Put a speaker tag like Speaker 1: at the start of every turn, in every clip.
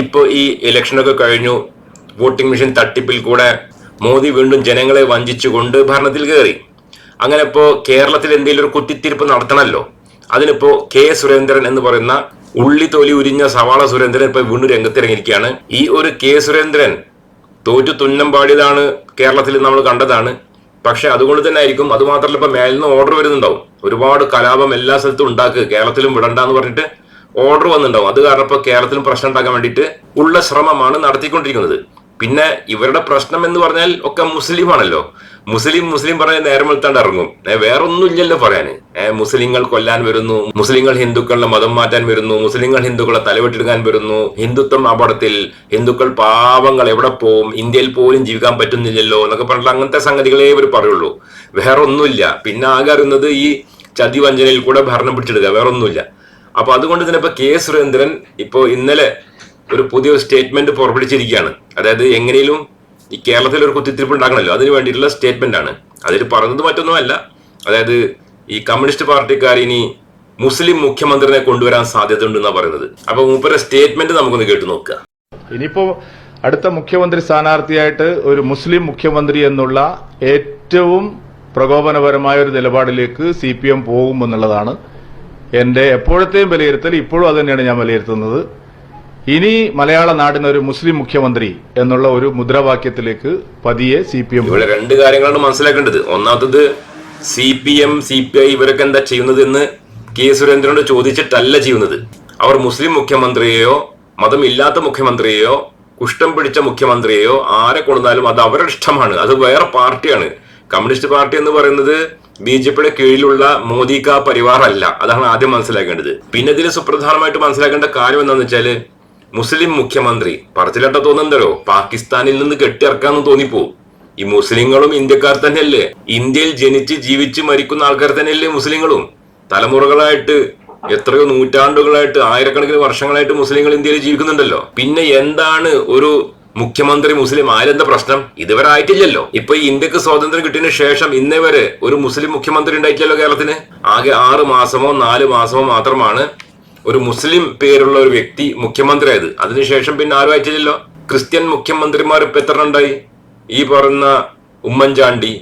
Speaker 1: ഇപ്പോൾ ഈ ഇലക്ഷനൊക്കെ കഴിഞ്ഞു. വോട്ടിംഗ് മെഷീൻ തട്ടിപ്പിൽ കൂടെ മോദി വീണ്ടും ജനങ്ങളെ വഞ്ചിച്ചുകൊണ്ട് ഭരണത്തിൽ കയറി അങ്ങനെ ഇപ്പോൾ കേരളത്തിൽ എന്തെങ്കിലും ഒരു കുത്തിത്തിരിപ്പ് നടത്തണമല്ലോ അതിനിപ്പോ കെ സുരേന്ദ്രൻ എന്ന് പറയുന്ന ഉള്ളി തൊലി ഉരിഞ്ഞ സവാള സുരേന്ദ്രൻ ഇപ്പൊ വീണ്ടും രംഗത്തിറങ്ങിയിരിക്കുകയാണ്. ഈ ഒരു കെ സുരേന്ദ്രൻ തോറ്റു തുന്നം പാടിയതാണ് കേരളത്തിൽ നമ്മൾ കണ്ടതാണ്. പക്ഷെ അതുകൊണ്ട് തന്നെ ആയിരിക്കും അത് മാത്രമല്ല ഇപ്പൊ മേലിൽ നിന്ന് ഓർഡർ വരുന്നുണ്ടാവും. ഒരുപാട് കലാപം എല്ലാ സ്ഥലത്തും ഉണ്ടാക്കുക കേരളത്തിലും വിടണ്ടെന്ന് പറഞ്ഞിട്ട് ഓർഡർ വന്നിട്ടുണ്ടാവും. അത് കാരണം ഇപ്പോൾ കേരളത്തിലും പ്രശ്നം ഉണ്ടാക്കാൻ വേണ്ടിയിട്ട് ഉള്ള ശ്രമമാണ് നടത്തിക്കൊണ്ടിരിക്കുന്നത്. പിന്നെ ഇവരുടെ പ്രശ്നം എന്ന് പറഞ്ഞാൽ ഒക്കെ മുസ്ലിമാണല്ലോ. മുസ്ലിം മുസ്ലിം പറഞ്ഞാൽ നേരം വെളുത്താണ്ട് ഇറങ്ങും. വേറെ ഒന്നുമില്ലല്ലോ പറയാന്. മുസ്ലിങ്ങൾ കൊല്ലാൻ വരുന്നു മുസ്ലിങ്ങൾ ഹിന്ദുക്കളുടെ മതം മാറ്റാൻ വരുന്നു മുസ്ലിങ്ങൾ ഹിന്ദുക്കളെ തലവെട്ടിടുക്കാൻ വരുന്നു. ഹിന്ദുത്വം അപകടത്തിൽ ഹിന്ദുക്കൾ പാവങ്ങൾ എവിടെ പോവും? ഇന്ത്യയിൽ പോലും ജീവിക്കാൻ പറ്റുന്നില്ലല്ലോ എന്നൊക്കെ പറഞ്ഞിട്ട് അങ്ങനത്തെ സംഗതികളെ ഇവർ പറയുള്ളൂ. വേറെ ഒന്നുമില്ല പിന്നെ ആകെ അറിയുന്നത് ഈ ചതിവഞ്ചനയിൽ കൂടെ ഭരണം പിടിച്ചെടുക്കുക വേറെ ഒന്നുമില്ല അപ്പൊ അതുകൊണ്ട് തന്നെ ഇപ്പൊ കെ സുരേന്ദ്രൻ ഇപ്പോ ഇന്നലെ ഒരു പുതിയ സ്റ്റേറ്റ്മെന്റ് പുറപ്പെടുവിച്ചിരിക്കുകയാണ്. അതായത് എങ്ങനെയും ഈ കേരളത്തിൽ ഒരു കുത്തിത്തിരിപ്പ് ഉണ്ടാക്കണമല്ലോ. അതിന് വേണ്ടിയിട്ടുള്ള സ്റ്റേറ്റ്മെന്റ് ആണ്. അതിൽ പറഞ്ഞത് മറ്റൊന്നുമല്ല. അതായത് ഈ കമ്മ്യൂണിസ്റ്റ് പാർട്ടിക്കാർ ഇനി മുസ്ലിം മുഖ്യമന്ത്രിനെ കൊണ്ടുവരാൻ സാധ്യത സാധ്യതയുണ്ടെന്നാണ് പറയുന്നത്. അപ്പൊ മൂപ്പരെ സ്റ്റേറ്റ്മെന്റ് നമുക്കൊന്ന് കേട്ടു നോക്കുക.
Speaker 2: ഇനിയിപ്പോ അടുത്ത മുഖ്യമന്ത്രി സ്ഥാനാർത്ഥിയായിട്ട് ഒരു മുസ്ലിം മുഖ്യമന്ത്രി എന്നുള്ള ഏറ്റവും പ്രകോപനപരമായ ഒരു നിലപാടിലേക്ക് സി പി എം പോകുമെന്നുള്ളതാണ് എന്റെ എപ്പോഴത്തെയും വിലയിരുത്തൽ ഇപ്പോഴും അത് തന്നെയാണ് ഞാൻ വിലയിരുത്തുന്നത്. ഇനി മലയാള നാടിന് ഒരു മുസ്ലിം മുഖ്യമന്ത്രി എന്നുള്ള ഒരു മുദ്രാവാക്യത്തിലേക്ക് പതിയെ സി പി എം
Speaker 1: ഇവിടെ രണ്ട് കാര്യങ്ങളാണ് മനസ്സിലാക്കേണ്ടത്. ഒന്നാമത്തത് C P M C P I ഇവരൊക്കെ എന്താ ചെയ്യുന്നത് എന്ന് കെ സുരേന്ദ്രനോട് ചോദിച്ചിട്ടല്ല ചെയ്യുന്നത്. അവർ മുസ്ലിം മുഖ്യമന്ത്രിയെയോ മതമില്ലാത്ത മുഖ്യമന്ത്രിയെയോ കുഷ്ഠം പിടിച്ച മുഖ്യമന്ത്രിയെയോ ആരെ കൊണ്ടുവന്നാലും അത് അവരുടെ ഇഷ്ടമാണ്. അത് വേറെ പാർട്ടിയാണ്. കമ്മ്യൂണിസ്റ്റ് പാർട്ടി എന്ന് പറയുന്നത് ബി ജെ പിയുടെ കീഴിലുള്ള മോദി കാ പരിവാർ അല്ല അതാണ് ആദ്യം മനസ്സിലാക്കേണ്ടത്. പിന്നെ ഇതിൽ സുപ്രധാനമായിട്ട് മനസ്സിലാക്കേണ്ട കാര്യം എന്താണെന്ന് വെച്ചാൽ മുസ്ലിം മുഖ്യമന്ത്രി പറച്ചിലട്ട തോന്നുന്നുണ്ടല്ലോ പാകിസ്ഥാനിൽ നിന്ന് കെട്ടിയിറക്കാന്ന് തോന്നിപ്പോ ഈ മുസ്ലിങ്ങളും ഇന്ത്യക്കാർ തന്നെയല്ലേ? ഇന്ത്യയിൽ ജനിച്ച് ജീവിച്ച് മരിക്കുന്ന ആൾക്കാർ തന്നെയല്ലേ മുസ്ലിങ്ങളും? തലമുറകളായിട്ട് എത്രയോ നൂറ്റാണ്ടുകളായിട്ട് ആയിരക്കണക്കിന് വർഷങ്ങളായിട്ട് മുസ്ലിങ്ങൾ ഇന്ത്യയിൽ ജീവിക്കുന്നുണ്ടല്ലോ. പിന്നെ എന്താണ് ഒരു മുഖ്യമന്ത്രി മുസ്ലിം ആരെന്താ പ്രശ്നം? ഇതുവരെ ആയിട്ടില്ലല്ലോ ഇപ്പൊ ഈ ഇന്ത്യയ്ക്ക് സ്വാതന്ത്ര്യം കിട്ടിയതിനു ശേഷം ഇന്നേ വരെ ഒരു മുസ്ലിം മുഖ്യമന്ത്രി ഉണ്ടായിട്ടില്ലല്ലോ കേരളത്തിന്? ആകെ ആറ് മാസമോ നാല് മാസമോ മാത്രമാണ് ഒരു മുസ്ലിം പേരുള്ള ഒരു വ്യക്തി മുഖ്യമന്ത്രിയായത്. അതിനുശേഷം പിന്നെ ആരും ആയിട്ടില്ലല്ലോ. ക്രിസ്ത്യൻ മുഖ്യമന്ത്രിമാർ ഇപ്പൊ എത്ര ഉണ്ടായി ഈ പറയുന്ന ഉമ്മൻചാണ്ടി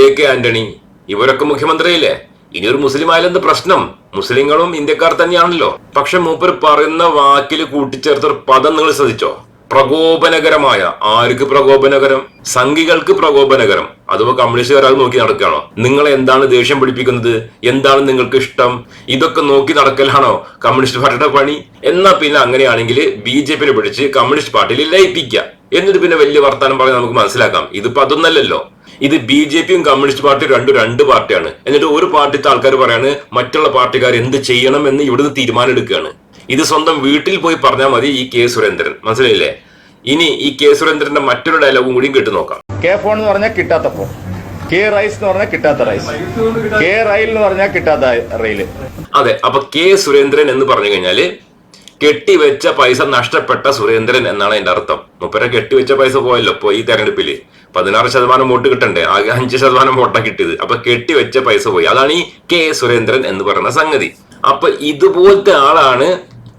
Speaker 1: എ കെ ആന്റണി ഇവരൊക്കെ മുഖ്യമന്ത്രിയില്ലേ? ഇനി ഒരു മുസ്ലിം ആയാലെന്ത് പ്രശ്നം? മുസ്ലിങ്ങളും ഇന്ത്യക്കാർ തന്നെയാണല്ലോ. പക്ഷെ മൂപ്പർ പറയുന്ന വാക്കിൽ കൂട്ടിച്ചേർത്തൊരു പദം നിങ്ങൾ ശ്രദ്ധിച്ചോ? പ്രകോപനകരമായ ആർക്ക് പ്രകോപനകരം? സംഘികൾക്ക് പ്രകോപനകരം. അഥവാ കമ്മ്യൂണിസ്റ്റുകാർ അത് നോക്കി നടക്കുകയാണോ? നിങ്ങളെ എന്താണ് ദേഷ്യം പിടിപ്പിക്കുന്നത്? എന്താണ് നിങ്ങൾക്ക് ഇഷ്ടം? ഇതൊക്കെ നോക്കി നടക്കലാണോ കമ്മ്യൂണിസ്റ്റ് പാർട്ടിയുടെ പണി? എന്നാ പിന്നെ അങ്ങനെയാണെങ്കിൽ ബി ജെ പിനെ പിടിച്ച് കമ്മ്യൂണിസ്റ്റ് പാർട്ടിയിൽ ലയിപ്പിക്കുക. എന്നിട്ട് പിന്നെ വലിയ വർത്താനം പറഞ്ഞ് നമുക്ക് മനസ്സിലാക്കാം. ഇതിപ്പോ അതൊന്നല്ലല്ലോ. ഇത് ബി ജെ പിയും കമ്മ്യൂണിസ്റ്റ് പാർട്ടിയും രണ്ടും രണ്ട് പാർട്ടിയാണ്. എന്നിട്ട് ഒരു പാർട്ടിത്തെ ആൾക്കാർ പറയാണ് മറ്റുള്ള പാർട്ടിക്കാർ എന്ത് ചെയ്യണം എന്ന് ഇവിടുന്ന് തീരുമാനം എടുക്കുകയാണ്. ഇത് സ്വന്തം വീട്ടിൽ പോയി പറഞ്ഞാൽ മതി ഈ കെ സുരേന്ദ്രൻ. മനസ്സിലായില്ലേ? ഇനി ഈ കെ സുരേന്ദ്രന്റെ മറ്റൊരു ഡയലോഗും കൂടി കേട്ട് നോക്കാം.
Speaker 2: കെ ഫോൺ എന്ന് പറഞ്ഞാൽ കിട്ടാത്ത ഫോൺ കെ റൈസ് എന്ന് പറഞ്ഞാൽ കിട്ടാത്ത റൈസ് കെ റൈൽ എന്ന് പറഞ്ഞാൽ കിട്ടാത്ത റെയിൽ
Speaker 1: അതെ അപ്പൊ കെ സുരേന്ദ്രൻ എന്ന് പറഞ്ഞു കഴിഞ്ഞാൽ കെട്ടിവെച്ച പൈസ നഷ്ടപ്പെട്ട സുരേന്ദ്രൻ എന്നാണ് അതിന്റെ അർത്ഥം. മുപ്പര കെട്ടിവെച്ച പൈസ പോയല്ലോ ഇപ്പൊ ഈ തെരഞ്ഞെടുപ്പിൽ പതിനാറ് ശതമാനം വോട്ട് കിട്ടണ്ടേ? ആകെ അഞ്ച് ശതമാനം വോട്ടാ കിട്ടിയത്. അപ്പൊ കെട്ടിവെച്ച പൈസ പോയി. അതാണ് ഈ കെ സുരേന്ദ്രൻ എന്ന് പറയുന്ന സംഗതി. അപ്പൊ ഇതുപോലത്തെ ആളാണ്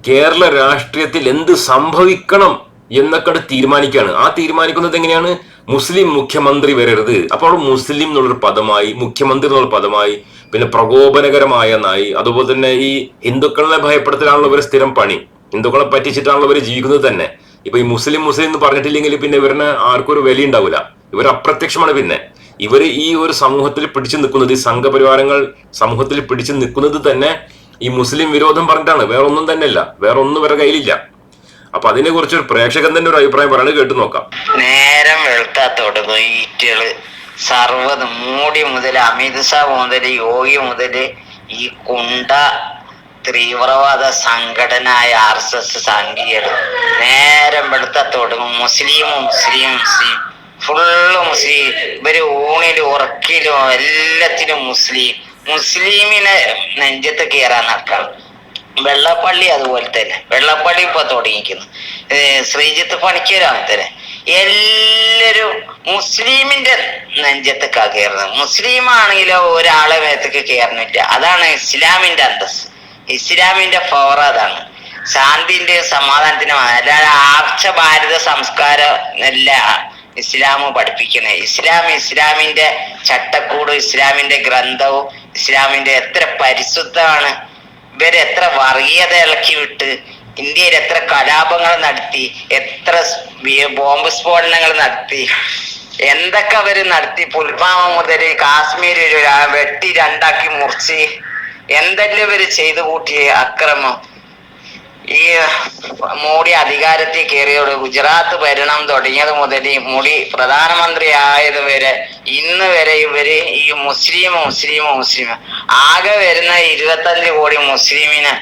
Speaker 1: കേരള രാഷ്ട്രീയത്തിൽ എന്ത് സംഭവിക്കണം എന്നൊക്കെ തീരുമാനിക്കുകയാണ്. ആ തീരുമാനിക്കുന്നത് എങ്ങനെയാണ്? മുസ്ലിം മുഖ്യമന്ത്രി വരരുത്. അപ്പോൾ മുസ്ലിം എന്നുള്ളൊരു പദമായി മുഖ്യമന്ത്രി എന്നുള്ള പദമായി പിന്നെ പ്രകോപനകരമായ നായി അതുപോലെ തന്നെ ഈ ഹിന്ദുക്കളെ ഭയപ്പെടുത്തലാണല്ലോ ഇവരെ സ്ഥിരം പണി. ഹിന്ദുക്കളെ പറ്റിച്ചിട്ടാണല്ലോ ഇവർ ജീവിക്കുന്നത് തന്നെ. ഇപ്പൊ ഈ മുസ്ലിം മുസ്ലിം എന്ന് പറഞ്ഞിട്ടില്ലെങ്കിൽ പിന്നെ ഇവരിന് ആർക്കും ഒരു വില ഉണ്ടാവില്ല. ഇവർ അപ്രത്യക്ഷമാണ് പിന്നെ. ഇവർ ഈ ഒരു സമൂഹത്തിൽ പിടിച്ചു നിൽക്കുന്നത് ഈ സംഘപരിവാരങ്ങൾ സമൂഹത്തിൽ പിടിച്ചു നിൽക്കുന്നത് തന്നെ ഈ മുസ്ലിം വിരോധം പറഞ്ഞിട്ടാണ്. വേറെ ഒന്നും തന്നെയല്ല. വേറെ ഒന്നും വരെ കയ്യിലില്ല. അപ്പൊ അതിനെ കുറിച്ച് പ്രേക്ഷകൻ തന്നെ ഒരു അഭിപ്രായം പറയുന്നത് കേട്ടു നോക്കാം.
Speaker 3: നേരം വെളുക്കാത്തോട്ട് ഈറ്റുകൾ സർവത് മൂടി മുതൽ അമിത് ഷാ മുതൽ യോഗി മുതൽ ഈ കുണ്ട തീവ്രവാദ സംഘടനയായ ആർ എസ് എസ് സംഘികൾ നേരം വെളുക്കത്തോടും മുസ്ലിം മുസ്ലിം മുസ്ലിം ഫുള്ള് മുസ്ലിം ഇവർ ഊണിലും ഉറക്കിലും എല്ലാത്തിനും മുസ്ലിം. മുസ്ലിമിനെ നെഞ്ചത്ത് കയറാൻ വെള്ളപ്പള്ളി അതുപോലെ തന്നെ. വെള്ളപ്പള്ളി ഇപ്പൊ തുടങ്ങിക്കുന്നു ശ്രീജിത്ത് പണിക്കരാണ് തന്നെ എല്ലാരും മുസ്ലിമിന്റെ നെഞ്ചത്തൊക്കെ കയറുന്നത് മുസ്ലിം ആണെങ്കിലോ ഒരാളെ വേദത്തേക്ക് കയറുന്നില്ല അതാണ് ഇസ്ലാമിന്റെ അന്തസ് ഇസ്ലാമിന്റെ പവർ അതാണ്. ശാന്തിന്റെ സമാധാനത്തിന് അല്ലാതെ ആർച്ച ഭാരത സംസ്കാരം അല്ല ഇസ്ലാം പഠിപ്പിക്കുന്നത് ഇസ്ലാം ഇസ്ലാമിന്റെ ചട്ടക്കൂട് ഇസ്ലാമിന്റെ ഗ്രന്ഥവും ഇസ്ലാമിന്റെ എത്ര പരിശുദ്ധമാണ്. ഇവരെത്ര വർഗീയത ഇളക്കി വിട്ട് ഇന്ത്യയിൽ എത്ര കലാപങ്ങൾ നടത്തി എത്ര ബോംബ് സ്ഫോടനങ്ങൾ നടത്തി എന്തൊക്കെ അവർ നടത്തി. പുൽവാമ മുതൽ കാശ്മീർ വെട്ടി രണ്ടാക്കി മുറിച്ച് എന്തെല്ലാം ഇവർ ചെയ്തു കൂട്ടിയ അക്രമം. മോഡി അധികാരത്തിൽ കയറിയോട് ഗുജറാത്ത് ഭരണം തുടങ്ങിയത് മുതൽ മോഡി പ്രധാനമന്ത്രി ആയത് വരെ ഇന്ന് വരെ ഇവർ ഈ മുസ്ലിം മുസ്ലിം മുസ്ലിം. ആകെ വരുന്ന ഇരുപത്തഞ്ച് കോടി മുസ്ലിമിന്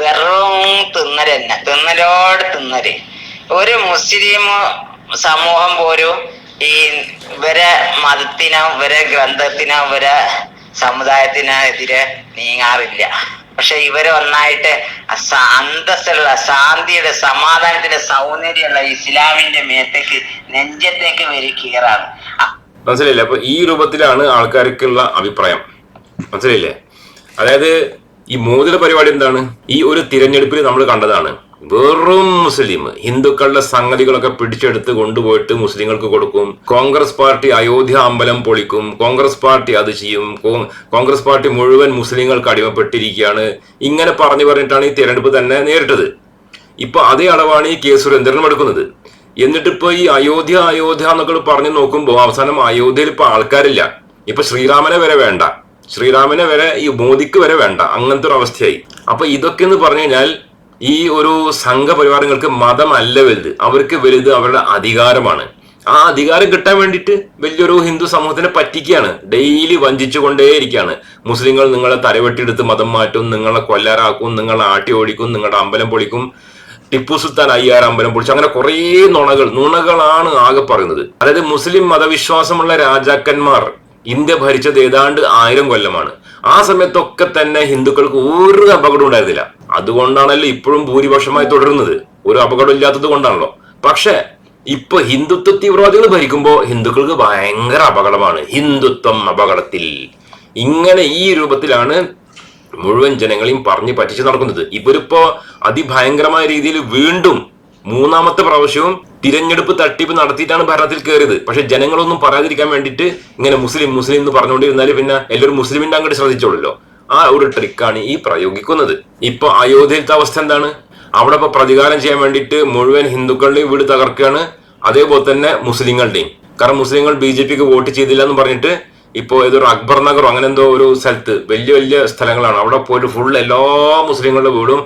Speaker 3: വെറും തിന്നൽ തന്നെ തിന്നലോട് തിന്നൽ. ഒരു മുസ്ലിം സമൂഹം പോലും ഈ ഇവരെ മതത്തിനോ ഇവരെ ഗ്രന്ഥത്തിനോ ഇവരെ സമുദായത്തിനെതിരെ നീങ്ങാറില്ല. പക്ഷെ ഇവർ ഒന്നായിട്ട് അന്തസ്സുള്ള ശാന്തിയുടെ സമാധാനത്തിന്റെ സൗന്ദര്യമുള്ള ഇസ്ലാമിന്റെ മേത്തേക്ക് നെഞ്ചത്തേക്ക് വരി കീറാണ്.
Speaker 1: മനസ്സിലായില്ലേ? അപ്പൊ ഈ രൂപത്തിലാണ് ആൾക്കാർക്കുള്ള അഭിപ്രായം. മനസ്സിലായില്ലേ? അതായത് ഈ മോദിയുടെ പരിപാടി എന്താണ്? ഈ ഒരു തിരഞ്ഞെടുപ്പിൽ നമ്മൾ കണ്ടതാണ്. വെറും മുസ്ലിം. ഹിന്ദുക്കളുടെ സംഗതികളൊക്കെ പിടിച്ചെടുത്ത് കൊണ്ടുപോയിട്ട് മുസ്ലിങ്ങൾക്ക് കൊടുക്കും. കോൺഗ്രസ് പാർട്ടി അയോധ്യ അമ്പലം പൊളിക്കും. കോൺഗ്രസ് പാർട്ടി അത് ചെയ്യും. കോൺഗ്രസ് പാർട്ടി മുഴുവൻ മുസ്ലിങ്ങൾക്ക് അടിമപ്പെട്ടിരിക്കുകയാണ്. ഇങ്ങനെ പറഞ്ഞു പറഞ്ഞിട്ടാണ് ഈ തിരഞ്ഞെടുപ്പ് തന്നെ നേരിട്ടത്. ഇപ്പൊ അതേ അളവാണ് ഈ കെ സുരേന്ദ്രനും എടുക്കുന്നത്. എന്നിട്ട് ഇപ്പൊ ഈ അയോധ്യ അയോധ്യ എന്നൊക്കെ പറഞ്ഞു നോക്കുമ്പോൾ അവസാനം അയോധ്യയിൽ ഇപ്പൊ ആൾക്കാരില്ല. ഇപ്പൊ ശ്രീരാമനെ വരെ വേണ്ട. ശ്രീരാമനെ വരെ ഈ മോദിക്ക് വരെ വേണ്ട. അങ്ങനത്തെ ഒരു അവസ്ഥയായി. അപ്പൊ ഇതൊക്കെ എന്ന് പറഞ്ഞു കഴിഞ്ഞാൽ ഈ ഒരു സംഘപരിവാരങ്ങൾക്ക് മതമല്ല വലുത്. അവർക്ക് വലുത് അവരുടെ അധികാരമാണ്. ആ അധികാരം കിട്ടാൻ വേണ്ടിയിട്ട് വലിയൊരു ഹിന്ദു സമൂഹത്തിനെ പറ്റിക്കുകയാണ്. ഡെയിലി വഞ്ചിച്ചുകൊണ്ടേയിരിക്കുകയാണ്. മുസ്ലിങ്ങൾ നിങ്ങളെ തലവെട്ടിയെടുത്ത് മതം മാറ്റും നിങ്ങളെ കൊല്ലാറാക്കും നിങ്ങളെ ആട്ടി ഓടിക്കും നിങ്ങളുടെ അമ്പലം പൊളിക്കും ടിപ്പു സുൽത്താൻ അയ്യാർ അമ്പലം പൊളിച്ചു അങ്ങനെ കുറേ നുണകൾ നുണകളാണ് ആകെ പറയുന്നത്. അതായത് മുസ്ലിം മതവിശ്വാസമുള്ള രാജാക്കന്മാർ ഇന്ത്യ ഭരിച്ചത് ഏതാണ്ട് ആയിരം കൊല്ലമാണ്. ആ സമയത്തൊക്കെ തന്നെ ഹിന്ദുക്കൾക്ക് ഒരു അപകടം ഉണ്ടായിരുന്നില്ല. അതുകൊണ്ടാണല്ലോ ഇപ്പോഴും ഭൂരിപക്ഷമായി തുടരുന്നത്. ഒരു അപകടം ഇല്ലാത്തത് കൊണ്ടാണല്ലോ. പക്ഷെ ഇപ്പൊ ഹിന്ദുത്വ തീവ്രവാദികൾ ഭരിക്കുമ്പോൾ ഹിന്ദുക്കൾക്ക് ഭയങ്കര അപകടമാണ്. ഹിന്ദുത്വം അപകടത്തിൽ. ഇങ്ങനെ ഈ രൂപത്തിലാണ് മുഴുവൻ ജനങ്ങളെയും പറഞ്ഞ് പറ്റിച്ച് നടക്കുന്നത്. ഇവരിപ്പോ അതിഭയങ്കരമായ രീതിയിൽ വീണ്ടും മൂന്നാമത്തെ പ്രാവശ്യവും തിരഞ്ഞെടുപ്പ് തട്ടിപ്പ് നടത്തിയിട്ടാണ് ഭരണത്തിൽ കയറിയത് പക്ഷെ ജനങ്ങളൊന്നും പറയാതിരിക്കാൻ വേണ്ടിയിട്ട് ഇങ്ങനെ മുസ്ലിം മുസ്ലിം എന്ന് പറഞ്ഞുകൊണ്ടിരുന്നാൽ പിന്നെ എല്ലാവരും മുസ്ലിമിന്റെ അങ്ങോട്ട് ശ്രദ്ധിച്ചോളല്ലോ ആ ഒരു ട്രിക്കാണ് ഈ പ്രയോഗിക്കുന്നത്. ഇപ്പൊ അയോധ്യയിലത്തെ അവസ്ഥ എന്താണ്? അവിടെ ഇപ്പൊ പ്രതികാരം ചെയ്യാൻ വേണ്ടിയിട്ട് മുഴുവൻ ഹിന്ദുക്കളുടെയും വീട് തകർക്കുകയാണ്. അതേപോലെ തന്നെ മുസ്ലിങ്ങളുടെയും. കാരണം മുസ്ലിങ്ങൾ ബി ജെ പിക്ക് വോട്ട് ചെയ്തില്ല എന്ന് പറഞ്ഞിട്ട് ഇപ്പോൾ ഏതൊരു അക്ബർ നഗറോ അങ്ങനെ എന്തോ ഒരു സ്ഥലത്ത് വലിയ വലിയ സ്ഥലങ്ങളാണ്. അവിടെ പോയിട്ട് ഫുൾ എല്ലാ മുസ്ലിങ്ങളുടെ വീടും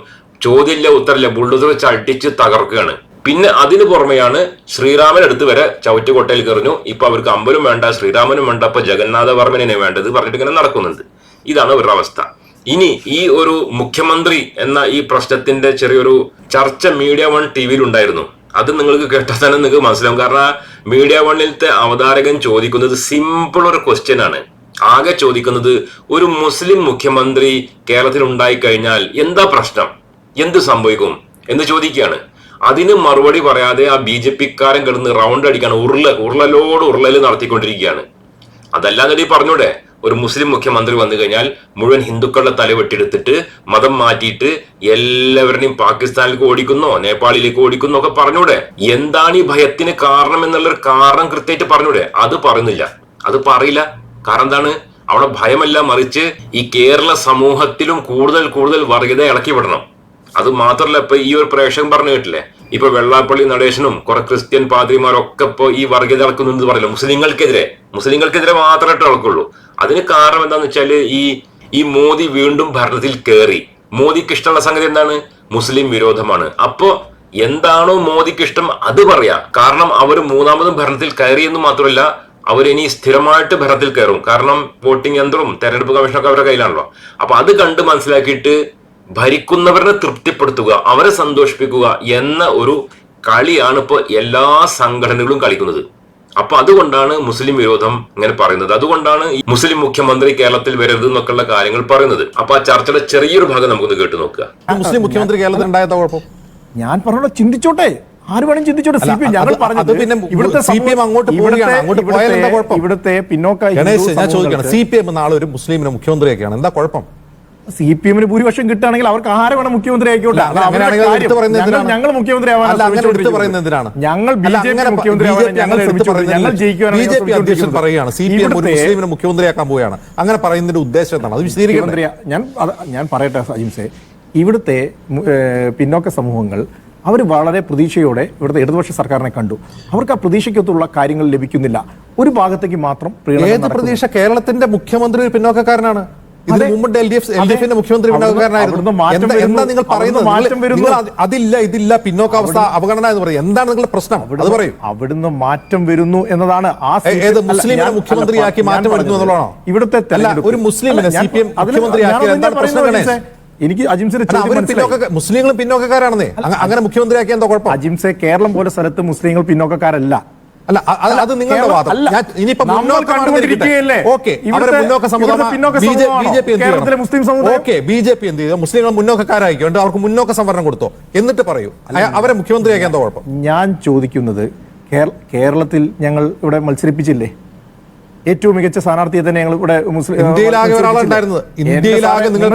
Speaker 1: ചോദ്യമില്ല ഉത്തരമില്ല. ബുൾഡോസർ വെച്ച് അടിച്ച് തകർക്കുകയാണ്. പിന്നെ അതിന് പുറമെയാണ് ശ്രീരാമൻ അടുത്ത് വരെ ചവറ്റുകൊട്ടയിൽ കയറിഞ്ഞു ഇപ്പൊ അവർക്ക് അമ്പലും വേണ്ട ശ്രീരാമനും വേണ്ട അപ്പൊ ജഗന്നാഥ വർമ്മനെ വേണ്ടത് പറഞ്ഞിട്ട് ഇങ്ങനെ നടക്കുന്നുണ്ട്. ഇതാണ് ഒരു അവസ്ഥ. ഇനി ഈ ഒരു മുഖ്യമന്ത്രി എന്ന ഈ പ്രശ്നത്തിന്റെ ചെറിയൊരു ചർച്ച മീഡിയ വൺ ടി വിയിൽ ഉണ്ടായിരുന്നു. അത് നിങ്ങൾക്ക് കേട്ടാൽ തന്നെ നിങ്ങൾക്ക് മനസ്സിലാവും. കാരണം മീഡിയ വണ്ണിലത്തെ അവതാരകൻ ചോദിക്കുന്നത് സിമ്പിൾ ഒരു ക്വസ്റ്റ്യൻ ആണ്. ആകെ ചോദിക്കുന്നത് ഒരു മുസ്ലിം മുഖ്യമന്ത്രി കേരളത്തിൽ ഉണ്ടായി കഴിഞ്ഞാൽ എന്താ പ്രശ്നം? എന്ത് സംഭവിക്കും? എന്ന് ചോദിക്കുകയാണ്. അതിന് മറുപടി പറയാതെ ആ ബി ജെ പിക്കാരൻ കിടന്ന് റൗണ്ട് അടിക്കാണ് ഉരുള ഉരുളലോട് ഉരുളൽ നടത്തിക്കൊണ്ടിരിക്കുകയാണ്. അതല്ലാന്ന് ഈ പറഞ്ഞൂടെ ഒരു മുസ്ലിം മുഖ്യമന്ത്രി വന്നു കഴിഞ്ഞാൽ മുഴുവൻ ഹിന്ദുക്കളുടെ തല വെട്ടിയെടുത്തിട്ട് മതം മാറ്റിയിട്ട് എല്ലാവരുടെയും പാകിസ്ഥാനിലേക്ക് ഓടിക്കുന്നോ നേപ്പാളിലേക്ക് ഓടിക്കുന്നോ ഒക്കെ പറഞ്ഞൂടെ. എന്താണ് ഈ ഭയത്തിന് കാരണം എന്നുള്ളൊരു കാരണം കൃത്യമായിട്ട് പറഞ്ഞൂടെ. അത് പറയുന്നില്ല. അത് പറയില്ല. കാരണം എന്താണ്? അവിടെ ഭയമല്ല മറിച്ച് ഈ കേരള സമൂഹത്തിലും കൂടുതൽ കൂടുതൽ വർഗീയത ഇളക്കി വിടണം. അത് മാത്രല്ല ഇപ്പൊ ഈ ഒരു പ്രേക്ഷകൻ പറഞ്ഞു കേട്ടില്ലേ? ഇപ്പൊ വെള്ളാപ്പള്ളി നടേശനും കുറെ ക്രിസ്ത്യൻ പാതിരിമാരൊക്കെ ഇപ്പൊ ഈ വർഗീയത ഇളക്കുന്നു പറയില്ല മുസ്ലിങ്ങൾക്കെതിരെ മുസ്ലിങ്ങൾക്കെതിരെ മാത്രമായിട്ട് ഇളക്കുള്ളൂ അതിന് കാരണം എന്താന്ന് വെച്ചാൽ ഈ ഈ മോദി വീണ്ടും ഭരണത്തിൽ കയറി മോദിക്ക് ഇഷ്ടമുള്ള സംഗതി എന്താണ്? മുസ്ലിം വിരോധമാണ്. അപ്പോ എന്താണോ മോദിക്ക് ഇഷ്ടം അത് പറയാ. കാരണം അവർ മൂന്നാമതും ഭരണത്തിൽ കയറി എന്ന് മാത്രമല്ല ഇനി സ്ഥിരമായിട്ട് ഭരണത്തിൽ കയറും. കാരണം വോട്ടിംഗ് യന്ത്രവും തെരഞ്ഞെടുപ്പ് കമ്മീഷനൊക്കെ അവരുടെ കയ്യിലാണല്ലോ. അപ്പൊ അത് കണ്ട് മനസ്സിലാക്കിയിട്ട് ഭരിക്കുന്നവരെ തൃപ്തിപ്പെടുത്തുക അവരെ സന്തോഷിപ്പിക്കുക എന്ന ഒരു കളിയാണ് ഇപ്പോൾ എല്ലാ സംഘടനകളും കളിക്കുന്നത്. അപ്പൊ അതുകൊണ്ടാണ് മുസ്ലിം വിരോധം ഇങ്ങനെ പറയുന്നത്. അതുകൊണ്ടാണ് ഈ മുസ്ലിം മുഖ്യമന്ത്രി കേരളത്തിൽ വരരുത് എന്നൊക്കെയുള്ള കാര്യങ്ങൾ പറയുന്നത്. അപ്പൊ ആ ചർച്ചയുടെ ചെറിയൊരു ഭാഗം നമുക്കൊന്ന് കേട്ടു നോക്കുക.
Speaker 4: മുസ്ലിം മുഖ്യമന്ത്രി കേരളത്തിൽ ഉണ്ടായതാ കുഴപ്പം
Speaker 5: ഞാൻ പറഞ്ഞോ ചിന്തിച്ചോട്ടെ. ആര് വേണം ചിന്തിച്ചോട്ടെ. സി പി എം ഞങ്ങൾ പറഞ്ഞത്
Speaker 4: പിന്നെ
Speaker 5: ഇവിടുത്തെ
Speaker 4: സി പി എം അങ്ങോട്ട്
Speaker 5: ഇവിടുത്തെ-
Speaker 4: പോവുകയാണ്. അങ്ങോട്ട് പോയാൽ എന്താ കുഴപ്പം?
Speaker 5: ഇവിടുത്തെ പിന്നോക്ക
Speaker 4: ഞാൻ ചോദിക്കണം സി പി എം നാളെ ഒരു മുസ്ലിമിനെ മുഖ്യമന്ത്രിയൊക്കെയാണ്. എന്താ കുഴപ്പം?
Speaker 5: സി പി എമ്മിന് ഭൂരിപക്ഷം കിട്ടുകയാണെങ്കിൽ അവർക്ക് ആരെ വേണം മുഖ്യമന്ത്രി ആയിക്കോട്ടെ ഞങ്ങൾ- മുഖ്യമന്ത്രി ആവാനാണ്? ഞങ്ങൾ ബി ജെ പി മുഖ്യമന്ത്രി ഞങ്ങൾ ജയിക്കുവാനാണ്
Speaker 4: പറയുകയാണ്. സി പി എം ഒരു മുസ്ലിമിനെ മുഖ്യമന്ത്രിയാക്കാൻ പോവുകയാണ്. അങ്ങനെ പറയുന്നതിന്റെ ഉദ്ദേശം എന്താണ്? അത് വിശദീകരിക്കണം
Speaker 5: മുഖ്യമന്ത്രി ഞാൻ ഞാൻ പറയട്ടെ അജിംസെ ഇവിടുത്തെ പിന്നോക്ക സമൂഹങ്ങൾ അവർ വളരെ പ്രതീക്ഷയോടെ ഇവിടുത്തെ ഇടതുപക്ഷ സർക്കാരിനെ കണ്ടു. അവർക്ക് ആ പ്രതീക്ഷയ്ക്കൊത്തുള്ള കാര്യങ്ങൾ ലഭിക്കുന്നില്ല. ഒരു ഭാഗത്തേക്ക് മാത്രം
Speaker 4: ഏത്. പ്രതീക്ഷ? കേരളത്തിന്റെ മുഖ്യമന്ത്രി പിന്നോക്കക്കാരനാണ്. ഇതിന്. മുമ്പ് L D F L D എഫിന്റെ മുഖ്യമന്ത്രി
Speaker 5: അവിടുന്ന് അവിടുന്ന് മാറ്റം
Speaker 4: എന്താ നിങ്ങൾ പറയുന്നത്? അതില്ല ഇതില്ല പിന്നോക്കാവസ്ഥ അവഗണന എന്ന് പറയും. എന്താണ് നിങ്ങളുടെ പ്രശ്നം? അത് പറയും.
Speaker 5: അവിടുന്ന് മാറ്റം വരുന്നു എന്നതാണ് ആ
Speaker 4: ഏത് മുസ്ലിമിനെ മുഖ്യമന്ത്രിയാക്കി മാറ്റം വരുന്നു എന്നുള്ളതാണോ?
Speaker 5: ഇവിടുത്തെ
Speaker 4: ഒരു മുസ്ലിമിനെ സി
Speaker 5: പി
Speaker 4: എം
Speaker 5: മുഖ്യമന്ത്രിയാക്കി
Speaker 4: എന്താണ് പ്രശ്നം ഗണേഷ്?
Speaker 5: എനിക്ക് അജിംസിന്റെ
Speaker 4: മുസ്ലിങ്ങളും പിന്നോക്കക്കാരാണെന്നേ. അങ്ങനെ മുഖ്യമന്ത്രിയാക്കിയ എന്താ കുഴപ്പം?
Speaker 5: അജിംസെ കേരളം പോലെ സ്ഥലത്ത് മുസ്ലിങ്ങൾ പിന്നോക്കക്കാരല്ല.
Speaker 4: അല്ല അത് നിങ്ങളുടെ വാദം. ഇനിയിപ്പോ മുന്നോക്ക സമുദായം ബി ജെ പി എന്ത്
Speaker 5: മുസ്ലിം?
Speaker 4: ഓക്കെ ബി ജെ പി എന്ത് ചെയ്തു? മുസ്ലിങ്ങൾ മുന്നോക്കക്കാരായിക്കൊണ്ട് അവർക്ക് മുന്നോക്ക സംവരണം കൊടുത്തോ? എന്നിട്ട് പറയൂ. അവരെ മുഖ്യമന്ത്രിയാക്കിയ എന്താ കുഴപ്പം?
Speaker 5: ഞാൻ ചോദിക്കുന്നത് കേരളത്തിൽ ഞങ്ങൾ ഇവിടെ മത്സരിപ്പിച്ചില്ലേ? ഏറ്റവും മികച്ച സ്ഥാനാർത്ഥിയെ തന്നെ ഞങ്ങൾ ഇവിടെ
Speaker 4: ഇന്ത്യയിലാകെ? ഒരാളുണ്ടായിരുന്നത് ഇന്ത്യയിലാകെ
Speaker 5: നിങ്ങൾ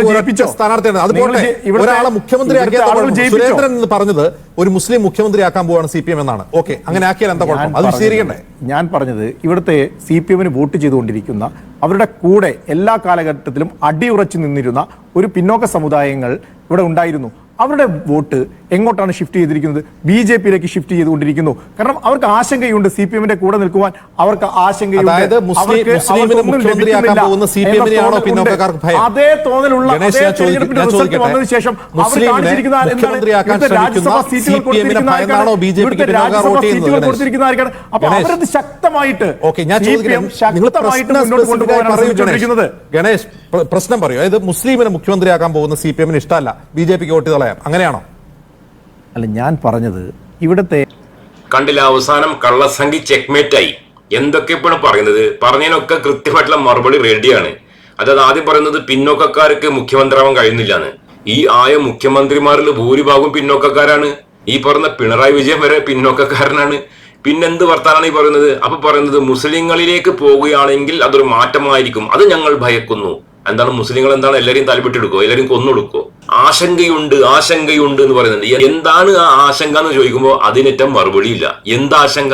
Speaker 4: സ്ഥാനാർത്ഥിയാണ്. അത് പോട്ടെ. ഒരാളെ മുഖ്യമന്ത്രിയാക്കിയ
Speaker 5: ഇവിടുത്തെ
Speaker 4: എന്താ
Speaker 5: ആളുകൾ
Speaker 4: കുഴപ്പം? സുരേന്ദ്രൻ എന്ന് പറഞ്ഞത് ഒരു മുസ്ലിം മുഖ്യമന്ത്രി ആക്കാൻ പോവാണ് സി പി എം എന്നാണ്. ഓക്കെ അങ്ങനെ ആക്കിയാൽ എന്താ കുഴപ്പം? അത് വിശദീകരിക്കണ്ടേ?
Speaker 5: ഞാൻ പറഞ്ഞത് ഇവിടുത്തെ സി പി എമ്മിന് വോട്ട് ചെയ്തുകൊണ്ടിരിക്കുന്ന അവരുടെ കൂടെ എല്ലാ കാലഘട്ടത്തിലും അടിയുറച്ചു നിന്നിരുന്ന ഒരു പിന്നോക്ക സമുദായങ്ങൾ ഇവിടെ ഉണ്ടായിരുന്നു. അവരുടെ വോട്ട് എങ്ങോട്ടാണ് ഷിഫ്റ്റ് ചെയ്തിരിക്കുന്നത്? ബി ജെ പിയിലേക്ക് ഷിഫ്റ്റ് ചെയ്തുകൊണ്ടിരിക്കുന്നു. കാരണം അവർക്ക് ആശങ്കയുണ്ട് സി പി എമ്മിന്റെ കൂടെ നിൽക്കുവാൻ. അവർക്ക് ആശങ്കയുണ്ട്? അതേ തോന്നലുള്ള
Speaker 4: ഗണേഷ്,
Speaker 5: അതേ തെരഞ്ഞെടുപ്പിന്റെ റിസൾട്ട് വന്നതിന് ശേഷം അവർ കാണിച്ചിരിക്കുന്ന രാജ്യസഭാ സീറ്റുകൾ കൊടുത്തിരിക്കുന്ന ഇവിടുത്തെ രാജ്യസഭാ സീറ്റുകൾ കൊടുത്തിരിക്കുന്ന ആർക്കാണ്? അപ്പൊ
Speaker 4: ഗണേഷ്.
Speaker 5: അവരത് ശക്തമായിട്ട് ശക്തമായിട്ട് മുന്നോട്ട് കൊണ്ടുപോകാനാണ്
Speaker 4: ഗണേഷ്. പ്രശ്നം പറയൂ. അതായത് മുസ്ലിമിനെ മുഖ്യമന്ത്രിയാക്കാൻ പോകുന്ന സി പി എമ്മിന് ഇഷ്ടമല്ല. ബി ജെ പിക്ക് വോട്ട് കളയാം അങ്ങനെയാണോ?
Speaker 5: അല്ല ഞാൻ പറഞ്ഞത് ഇവിടത്തെ
Speaker 1: കണ്ടില്ല അവസാനം കള്ളസംഖ്യ ചെക്ക്മേറ്റ് ആയി. എന്തൊക്കെ ഇപ്പോഴാണ് പറയുന്നത്? പറഞ്ഞതിനൊക്കെ കൃത്യമായിട്ടുള്ള മറുപടി റെഡിയാണ് അതായത് ആദ്യം പറയുന്നത് പിന്നോക്കക്കാർക്ക് മുഖ്യമന്ത്രിയാവാൻ കഴിയുന്നില്ലാന്ന്. ഈ ആയ മുഖ്യമന്ത്രിമാരിൽ ഭൂരിഭാഗവും പിന്നോക്കക്കാരാണ്. ഈ പറഞ്ഞ പിണറായി വിജയൻ വരെ പിന്നോക്കക്കാരനാണ്. പിന്നെന്ത് വർത്താനാണ് ഈ പറയുന്നത്? അപ്പൊ പറയുന്നത് മുസ്ലിങ്ങളിലേക്ക് പോവുകയാണെങ്കിൽ അതൊരു മാറ്റമായിരിക്കും. അത് ഞങ്ങൾ ഭയക്കുന്നു. എന്താണ് മുസ്ലിങ്ങൾ എന്താണ് എല്ലാരെയും തലപ്പെട്ടെടുക്കോ എല്ലാവരും കൊന്നൊടുക്കോ? ആശങ്കയുണ്ട് ആശങ്കയുണ്ട് എന്ന് പറയുന്നുണ്ട്. എന്താണ് ആ ആശങ്ക എന്ന് ചോദിക്കുമ്പോൾ അതിനേറ്റം മറുപടിയില്ല. എന്താ ആശങ്ക?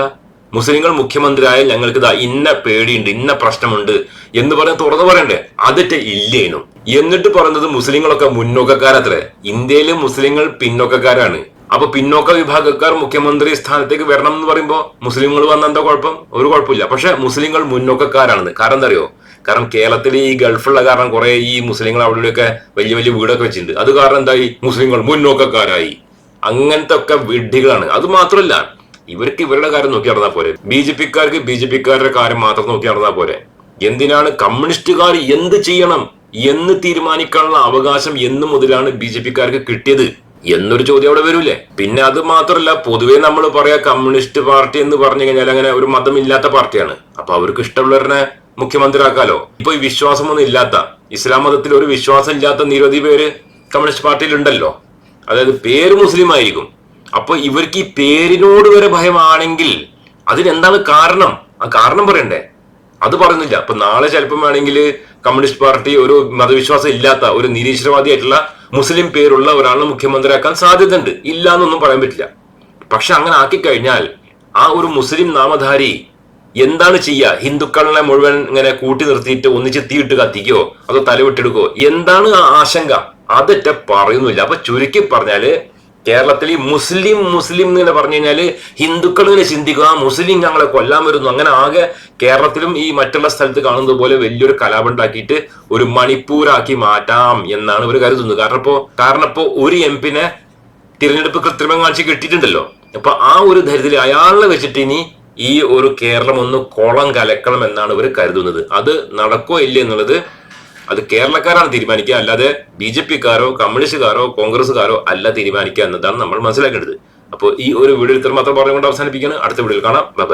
Speaker 1: മുസ്ലിങ്ങൾ മുഖ്യമന്ത്രിയായ ഞങ്ങൾക്ക് ഇതാ ഇന്ന പേടിയുണ്ട് ഇന്ന പ്രശ്നമുണ്ട് എന്ന് പറഞ്ഞ് തുറന്നു പറയണ്ടേ? അതിട്ട് ഇല്ലേനും. എന്നിട്ട് പറയുന്നത് മുസ്ലിങ്ങളൊക്കെ മുന്നോക്കക്കാരത്രേ. ഇന്ത്യയിലെ മുസ്ലിങ്ങൾ പിന്നോക്കക്കാരാണ്. അപ്പൊ പിന്നോക്ക വിഭാഗക്കാർ മുഖ്യമന്ത്രി സ്ഥാനത്തേക്ക് വരണം എന്ന് പറയുമ്പോൾ മുസ്ലിങ്ങൾ വന്ന എന്താ കുഴപ്പം? ഒരു കുഴപ്പമില്ല. പക്ഷെ മുസ്ലിങ്ങൾ മുന്നോക്കക്കാരാണെന്ന്. കാരണം എന്താ അറിയോ? കാരണം കേരളത്തിൽ ഈ ഗൾഫുള്ള കാരണം കുറെ ഈ മുസ്ലിങ്ങൾ അവിടെയൊക്കെ വലിയ വലിയ വീടൊക്കെ വെച്ചിട്ടുണ്ട്. അത് കാരണം എന്തായി? മുസ്ലിങ്ങൾ മുന്നോക്കക്കാരായി. അങ്ങനത്തെ ഒക്കെ വിഡ്ഢികളാണ്. അത് മാത്രമല്ല ഇവർക്ക് ഇവരുടെ കാര്യം നോക്കി നടന്നാൽ പോരെ. ബി ജെ പിക്കാർക്ക് ബി ജെ പിക്കാരുടെ കാര്യം മാത്രം നോക്കി നടന്നാൽ പോരെ. എന്തിനാണ് കമ്മ്യൂണിസ്റ്റുകാർ എന്ത് ചെയ്യണം എന്ന് തീരുമാനിക്കാനുള്ള അവകാശം എന്ന് മുതലാണ് ബി ജെ പിക്കാർക്ക് കിട്ടിയത് എന്നൊരു ചോദ്യം അവിടെ വരൂലേ? പിന്നെ അത് മാത്രമല്ല പൊതുവെ നമ്മൾ പറയാ കമ്മ്യൂണിസ്റ്റ് പാർട്ടി എന്ന് പറഞ്ഞു കഴിഞ്ഞാൽ അങ്ങനെ ഒരു മതമില്ലാത്ത പാർട്ടിയാണ്. അപ്പൊ അവർക്ക് ഇഷ്ടമുള്ളവരെ മുഖ്യമന്ത്രിയാക്കാലോ? ഇപ്പൊ ഈ വിശ്വാസമൊന്നും ഇല്ലാത്ത ഇസ്ലാം മതത്തിൽ ഒരു വിശ്വാസം ഇല്ലാത്ത നിരവധി പേര് കമ്മ്യൂണിസ്റ്റ് പാർട്ടിയിൽ ഉണ്ടല്ലോ അതായത് പേര് മുസ്ലിം ആയിരിക്കും. അപ്പൊ ഇവർക്ക് ഈ പേരിനോട് വരെ ഭയമാണെങ്കിൽ അതിനെന്താണ് കാരണം? ആ കാരണം പറയണ്ടേ? അത് പറയുന്നില്ല. അപ്പൊ നാളെ ചിലപ്പം വേണമെങ്കിൽ കമ്മ്യൂണിസ്റ്റ് പാർട്ടി ഒരു മതവിശ്വാസം ഇല്ലാത്ത ഒരു നിരീശ്വരവാദിയായിട്ടുള്ള മുസ്ലിം പേരുള്ള ഒരാളെ മുഖ്യമന്ത്രിയാക്കാൻ സാധ്യതയുണ്ട്. ഇല്ല എന്നൊന്നും പറയാൻ പറ്റില്ല. പക്ഷെ അങ്ങനെ ആക്കി കഴിഞ്ഞാൽ ആ ഒരു മുസ്ലിം നാമധാരി എന്താണ് ചെയ്യുക ഹിന്ദുക്കളെ മുഴുവൻ ഇങ്ങനെ കൂട്ടി നിർത്തിയിട്ട് ഒന്നിച്ച് തീയിട്ട് കത്തിക്കോ? അതോ തലവിട്ടെടുക്കോ എന്താണ് ആ ആശങ്ക? അതൊക്കെ പറയുന്നില്ല. അപ്പൊ ചുരുക്കി പറഞ്ഞാൽ കേരളത്തിൽ ഈ മുസ്ലിം മുസ്ലിം എന്ന് പറഞ്ഞു കഴിഞ്ഞാൽ ഹിന്ദുക്കൾ ഇങ്ങനെ ചിന്തിക്കുക "ആ, മുസ്ലിം ഞങ്ങളെ കൊല്ലാൻ വരുന്നു. അങ്ങനെ ആകെ കേരളത്തിലും ഈ മറ്റുള്ള സ്ഥലത്ത് കാണുന്നത് പോലെ വലിയൊരു കലാപുണ്ടാക്കിയിട്ട് ഒരു മണിപ്പൂരാക്കി മാറ്റാം എന്നാണ് ഇവർ കരുതുന്നത്. കാരണം ഇപ്പോ കാരണം ഇപ്പോ ഒരു എം പിന്നെ തിരഞ്ഞെടുപ്പ് കൃത്രിമം കാണിച്ച് കിട്ടിയിട്ടുണ്ടല്ലോ. അപ്പൊ ആ ഒരു ധൈര്യത്തിൽ അയാളെ വെച്ചിട്ട് ഇനി ഈ ഒരു കേരളം ഒന്ന് കോളം കലക്കണം എന്നാണ് ഇവർ കരുതുന്നത്. അത് നടക്കോ ഇല്ലേ എന്നുള്ളത് അത് കേരളക്കാരാണ് തീരുമാനിക്കുക. അല്ലാതെ ബി ജെ പിക്കാരോ കമ്മ്യൂണിസ്റ്റുകാരോ കോൺഗ്രസ്സുകാരോ അല്ല തീരുമാനിക്കുക എന്നതാണ് നമ്മൾ മനസ്സിലാക്കേണ്ടത്. അപ്പോൾ ഈ ഒരു വീഡിയോ ഇത്ര മാത്രം പറഞ്ഞുകൊണ്ട് അവസാനിപ്പിക്കുകയാണ്. അടുത്ത വീഡിയോയിൽ കാണാം. ബൈ